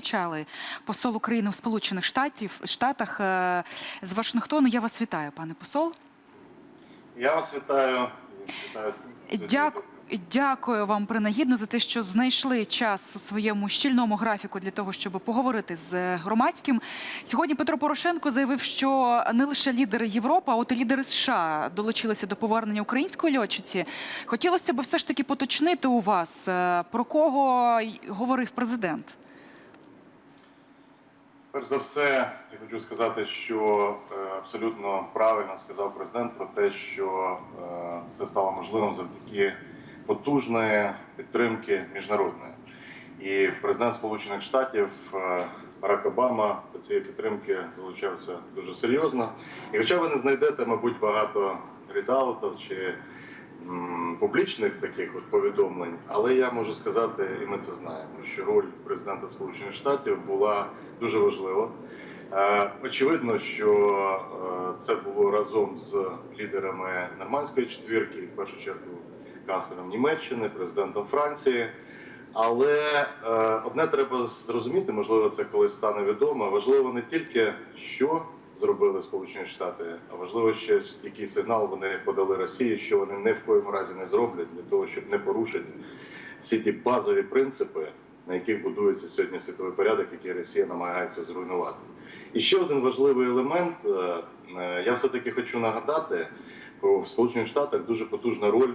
зустріч, посол України в Сполучених Штатів Штатах е, з Вашингтону. Я вас вітаю, пане посол. Я вас вітаю. Вітаю Дякую. Дякую вам принагідно за те, що знайшли час у своєму щільному графіку для того, щоб поговорити з громадським. Сьогодні Петро Порошенко заявив, що не лише лідери Європи, а от і лідери США долучилися до повернення української льотчиці. Хотілося б все ж таки поточнити у вас, е, про кого говорив президент. Перш за все, я хочу сказати, що е, абсолютно правильно сказав президент про те, що е, це стало можливим завдяки потужної підтримки міжнародної. І президент Сполучених Штатів е, Барак Обама до цієї підтримки залучався дуже серйозно. І хоча ви не знайдете, мабуть, багато рідаутів чи публічних таких от повідомлень, але я можу сказати, і ми це знаємо, що роль президента Сполучених Штатів була дуже важлива. Е, Очевидно, що е, це було разом з лідерами нормандської четвірки, в першу чергу канцлером Німеччини, президентом Франції. Але е, одне треба зрозуміти, можливо, це колись стане відомо. Важливо не тільки що зробили Сполучені Штати, а важливо ще який сигнал вони подали Росії, що вони ні в коєму разі не зроблять для того, щоб не порушити всі ті базові принципи, на яких будується сьогодні світовий порядок, який Росія намагається зруйнувати. І ще один важливий елемент. е, е, Я все таки хочу нагадати, що в Сполучених Штатах дуже потужна роль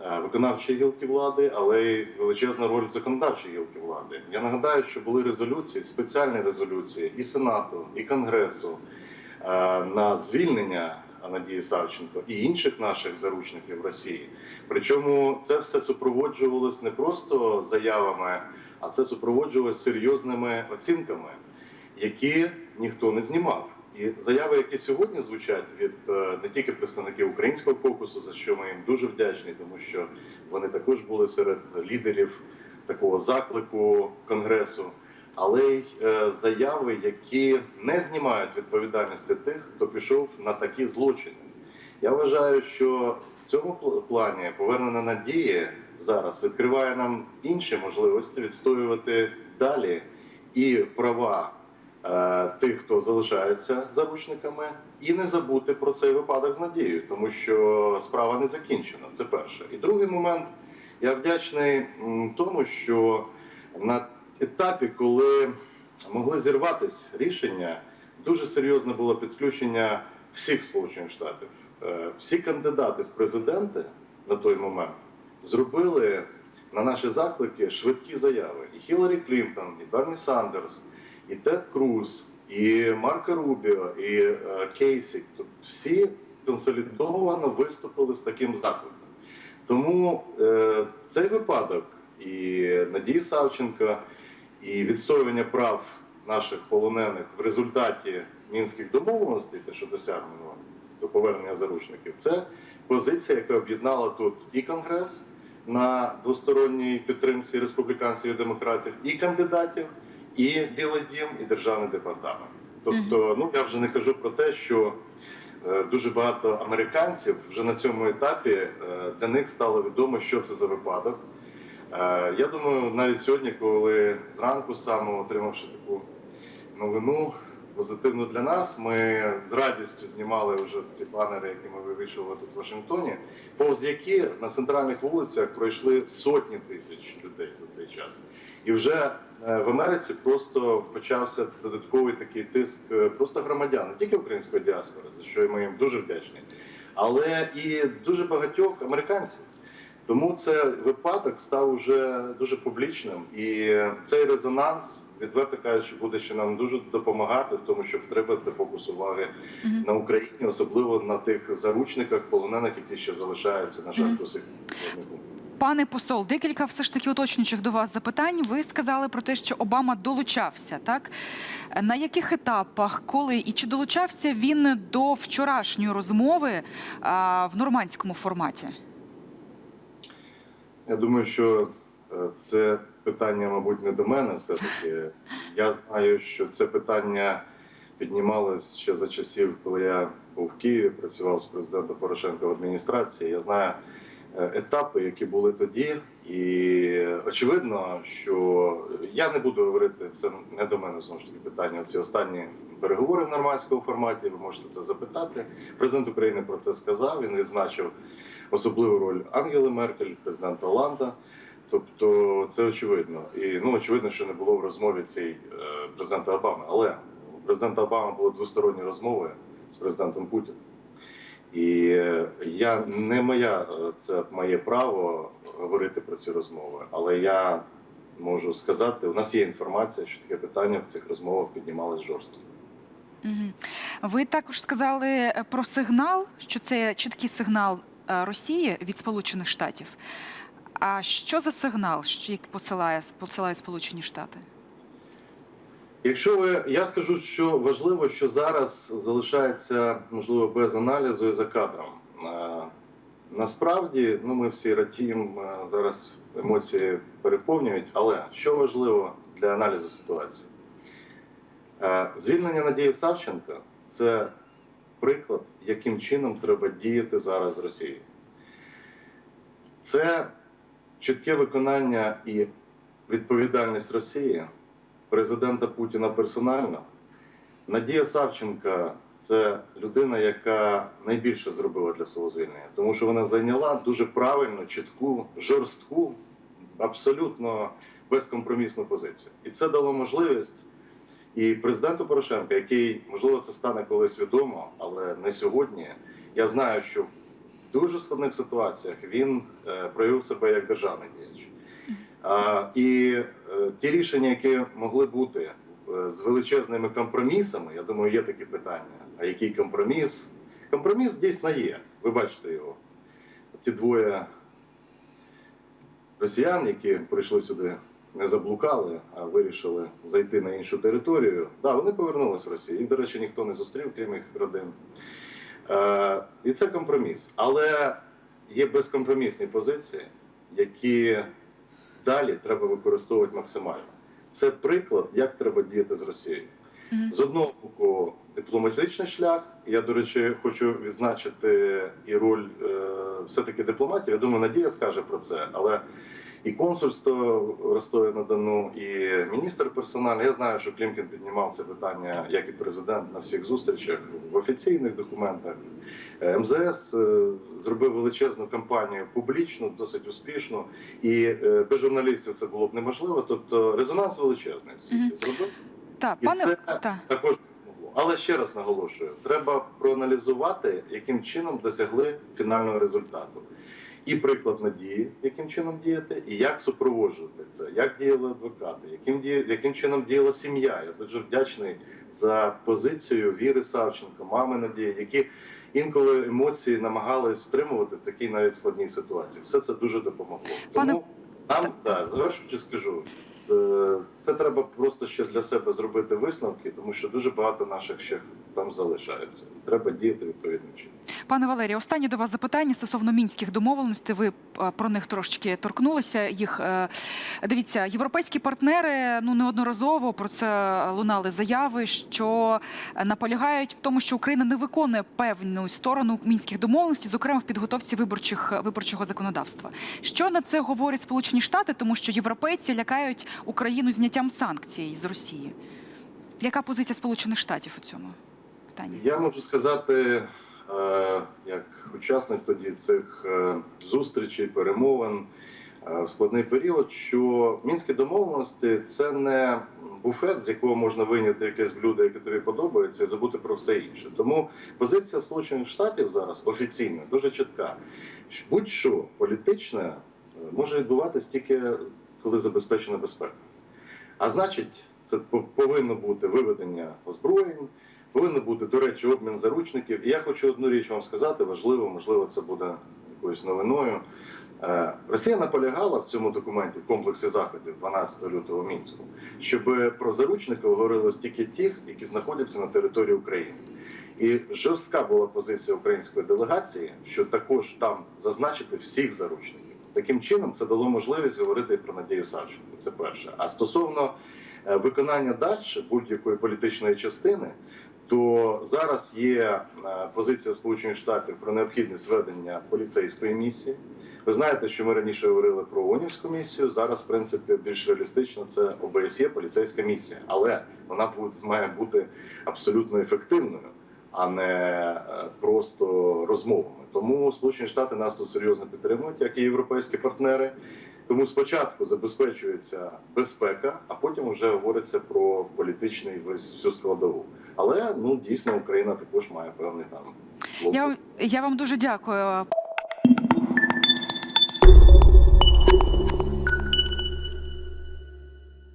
е, виконавчої гілки влади, але й величезна роль законодавчої гілки влади. Я нагадаю, що були резолюції, спеціальні резолюції і Сенату, і Конгресу на звільнення Надії Савченко і інших наших заручників в Росії. Причому це все супроводжувалось не просто заявами, а це супроводжувалось серйозними оцінками, які ніхто не знімав. І заяви, які сьогодні звучать від е, не тільки представників українського кокусу, за що ми їм дуже вдячні, тому що вони також були серед лідерів такого заклику конгресу, але й е, заяви, які не знімають відповідальності тих, хто пішов на такі злочини. Я вважаю, що в цьому пл- плані повернення надії зараз відкриває нам інші можливості відстоювати далі і права е, тих, хто залишається заручниками, і не забути про цей випадок з надією, тому що справа не закінчена. Це перше. І другий момент. Я вдячний тому, що на етапі, коли могли зірватися рішення, дуже серйозне було підключення всіх Сполучених Штатів. Е, Всі кандидати в президенти на той момент зробили на наші заклики швидкі заяви. І Хіларі Клінтон, і Берні Сандерс, і Тед Круз, і Марко Рубіо, і е, Кейсі. Тобто всі консолідовано виступили з таким закликом. Тому е, цей випадок і Надії Савченка, і відстоювання прав наших полонених в результаті мінських домовленостей, те, що досягнено до повернення заручників, це позиція, яка об'єднала тут і Конгрес на двосторонній підтримці республіканців і демократів, і кандидатів, і Білий Дім, і державний департамент. Тобто, ну я вже не кажу про те, що Е, дуже багато американців вже на цьому етапі е, для них стало відомо, що це за випадок. Е, Я думаю, навіть сьогодні, коли зранку саме отримавши таку новину позитивну для нас, ми з радістю знімали вже ці банери, які ми вивішували тут в Вашингтоні, повз які на центральних вулицях пройшли сотні тисяч людей за цей час. І вже е, в Америці просто почався додатковий такий тиск е, просто громадян, не тільки української діаспори, за що ми їм дуже вдячні, але і дуже багатьох американців. Тому цей випадок став уже дуже публічним, і цей резонанс, відверто кажучи, буде ще нам дуже допомагати в тому, щоб втримати фокус уваги Мгм. на Україні, особливо на тих заручниках, полонених, які ще залишаються на жаль до сих. Пане посол, декілька все ж таки уточнюючих до вас запитань. Ви сказали про те, що Обама долучався. Так на яких етапах, коли і чи долучався він до вчорашньої розмови а, в нормандському форматі? Я думаю, що е, це питання, мабуть, не до мене. Все таки я знаю, що це питання піднімалось ще за часів, коли я був в Києві, працював з президентом Порошенко в адміністрації. Я знаю е, етапи, які були тоді. І очевидно, що я не буду говорити це не до мене знову ж таки питання. Ці останні переговори в нормандському форматі. Ви можете це запитати. Президент України про це сказав. Він відзначив особливу роль Ангели Меркель, президента Оланда. Тобто це очевидно. І ну очевидно, що не було в розмові цій е, президента Обами. Але у президента Обами були двосторонні розмови з президентом Путіним. І е, я не моя е, це моє право говорити про ці розмови, але я можу сказати, у нас є інформація, що таке питання в цих розмовах піднімалось жорстко. Ви також сказали про сигнал, що це чіткий сигнал Росії від Сполучених Штатів. А що за сигнал, що як посилає посилають Сполучені Штати? Якщо ви я скажу, що важливо, що зараз залишається можливо без аналізу і за кадром. Е, Насправді, ну ми всі радіємо е, зараз емоції переповнюють, але що важливо для аналізу ситуації? Е, Звільнення Надії Савченка це приклад, яким чином треба діяти зараз з Росією. Це чітке виконання і відповідальність Росії президента Путіна персонально. Надія Савченка це людина, яка найбільше зробила для свого звільнення, тому що вона зайняла дуже правильну, чітку, жорстку, абсолютно безкомпромісну позицію. І це дало можливість і президенту Порошенка, який можливо це стане колись відомо, але не сьогодні. Я знаю, що в дуже складних ситуаціях він е, проявив себе як державний діяч. І е, ті рішення, які могли бути е, з величезними компромісами, я думаю, є такі питання. А який компроміс? Компроміс дійсно є. Ви бачите його. Ті двоє росіян, які прийшли сюди, не заблукали, а вирішили зайти на іншу територію. Да, вони повернулися в Росію. Їх, до речі, ніхто не зустрів, крім їх родин. Е, і це компроміс. Але є безкомпромісні позиції, які далі треба використовувати максимально. Це приклад, як треба діяти з Росією. З одного боку, дипломатичний шлях. Я, до речі, хочу відзначити і роль е, все-таки дипломатів. Я думаю, Надія скаже про це, але і консульство Ростові на Дону, і міністр персональний. Я знаю, що Клімкін піднімав це питання, як і президент на всіх зустрічах в офіційних документах. Е, МЗС е, зробив величезну кампанію публічну, досить успішну, і е, без журналістів це було б неможливо. Тобто резонанс величезний в світі зробив. Так, І пане це та. також. Але ще раз наголошую: треба проаналізувати, яким чином досягли фінального результату. І приклад надії, яким чином діяти, і як супроводжувати це, як діяли адвокати, яким діє, яким чином діяла сім'я. Я дуже вдячний за позицію Віри Савченко, мами Надії, які інколи емоції намагались втримувати в такій навіть складній ситуації. Все це дуже допомогло. Пане- Тому нам да, завершуючи, скажу, це, це треба просто ще для себе зробити висновки, тому що дуже багато наших ще там залишається. І Треба діяти відповідним чином. Пане Валерію, останнє до вас запитання стосовно мінських домовленостей. Ви е, про них трошечки торкнулися. Їх е, дивіться, європейські партнери ну неодноразово про це лунали заяви, що наполягають в тому, що Україна не виконує певну сторону мінських домовленостей, зокрема в підготовці виборчих виборчого законодавства. Що на це говорять Сполучені Штати, тому що європейці лякають Україну зняттям санкцій з Росії. Яка позиція Сполучених Штатів у цьому питанні? Я можу сказати, е, як учасник тоді цих е, зустрічей, перемовин е, в складний період, що мінські домовленості це не буфет, з якого можна вийняти якесь блюдо, яке тобі подобається, і забути про все інше. Тому позиція Сполучених Штатів зараз офіційна, дуже чітка. Будь-що політичне може відбуватися тільки коли забезпечена безпека. А значить, це по- повинно бути виведення озброєнь, повинен бути, до речі, обмін заручників. І я хочу одну річ вам сказати, важливо, можливо, це буде якоюсь новиною. Е, Росія наполягала в цьому документі в комплексі заходів 12 лютого мінську, щоб про заручників говорили тільки тих, які знаходяться на території України. І жорстка була позиція української делегації, що також там зазначити всіх заручників. Таким чином, це дало можливість говорити про Надію Савченко. Це перше. А стосовно е, виконання далі будь-якої політичної частини, то зараз є е, позиція Сполучених Штатів про необхідність ведення поліцейської місії. Ви знаєте, що ми раніше говорили про ООНівську місію. Зараз, в принципі, більш реалістично це ОБСЄ, поліцейська місія, але вона має бути абсолютно ефективною, а не е, просто розмовами. Тому Сполучені Штати нас тут серйозно підтримують, як і європейські партнери. Тому спочатку забезпечується безпека, а потім вже говориться про політичний весь всю складову. Але ну дійсно Україна також має певний там Я, я вам дуже дякую.